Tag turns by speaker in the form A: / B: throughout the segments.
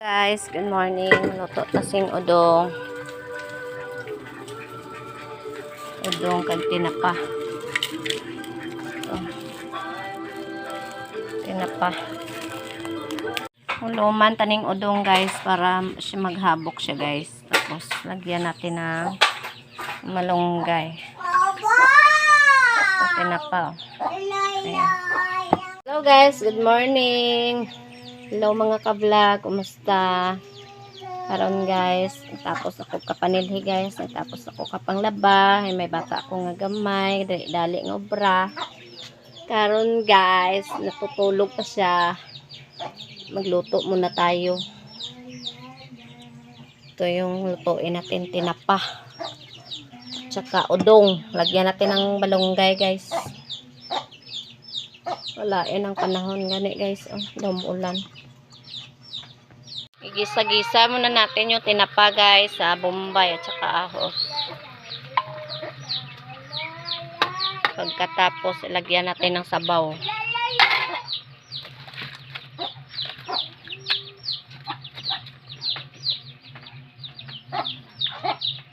A: Guys, good morning. Luto tasing udong. Udong kag tinapa. Ito. Tinapa. Uluman taning udong guys para siya maghabok siya guys. Tapos lagyan natin ng malunggay. Ito, tinapa. oh. Ayan. Hello guys, good morning. Hello mga ka-vlog, kumusta? Karon guys, tapos ako kapanilhi guys, tapos ako kapanglaba, ay may bata ako nga gamay, dali, dali nga obra. Karon guys, natutulog pa siya. Magluto muna tayo. Ito yung lutuin natin, tinapa. Tsaka udong. Lagyan natin ng balonggay guys. Wala, yan ang panahon gani guys. Oh, dumulan. Igisa-gisa muna natin yung tinapa guys sa bombay at saka ahos. Pagkatapos, ilagyan natin ng sabaw.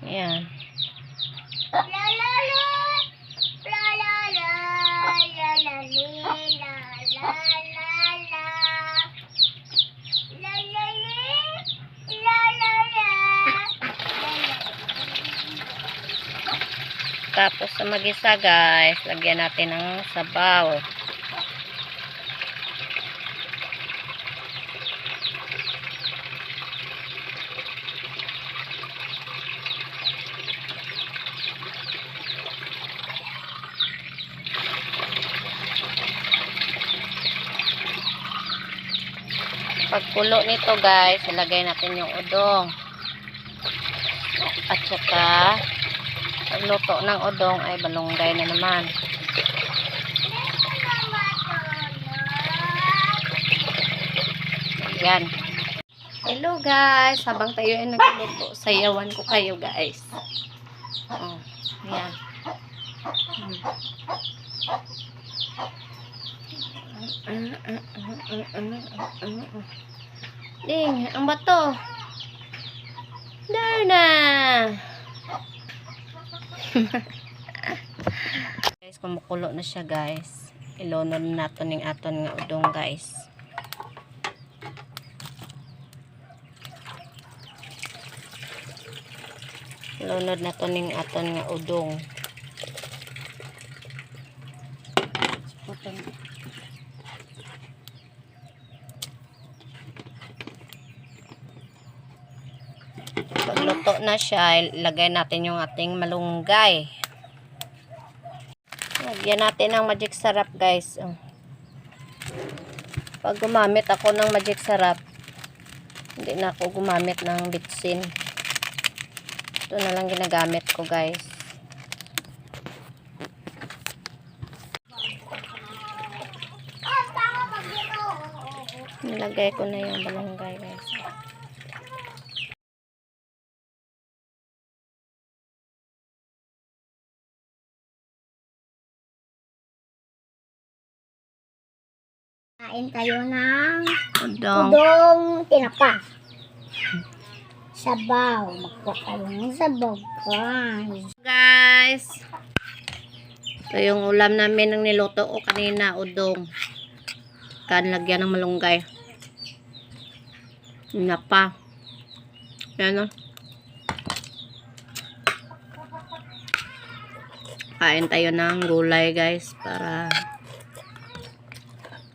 A: Ayan. Tapos sa magisa guys, lagyan natin ng sabaw. Pagkulo nito guys, ilagay natin yung udong. At saka pagluto ng udong ay balunggay na naman. Yan. Hello guys, habang tayo ay nagluluto, sayawan ko kayo guys. Oh, yan. Ding, ang bato. Darna. guys, kumukulo na siya guys. Ilunod na nato ning aton nga udong guys. Ilunod na to ning aton nga udong. Pagluto na siya, ilagay natin yung ating malunggay. Lagyan natin ng magic sarap guys. Oh. Pag gumamit ako ng magic sarap, hindi na ako gumamit ng bitsin. Ito na lang ginagamit ko guys. Nilagay ko na yung balonggay guys.
B: Kain tayo ng
A: Udong.
B: udong tinapa. Sabaw. Magkuha tayo ng sabaw, guys.
A: guys. Ito yung ulam namin ng niluto ko kanina, udong. Kan lagyan ng malunggay. Na pa. Yan o. Kain tayo ng gulay guys para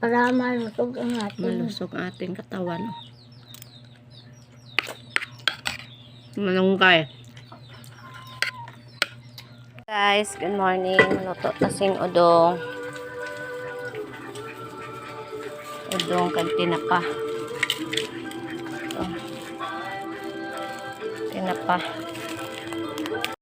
B: Para malusog ang ating.
A: malusog ang ating katawan. Malunggay. Guys, good morning. Luto tasing udong. Udong kag tinapa. Ito. Tinapa.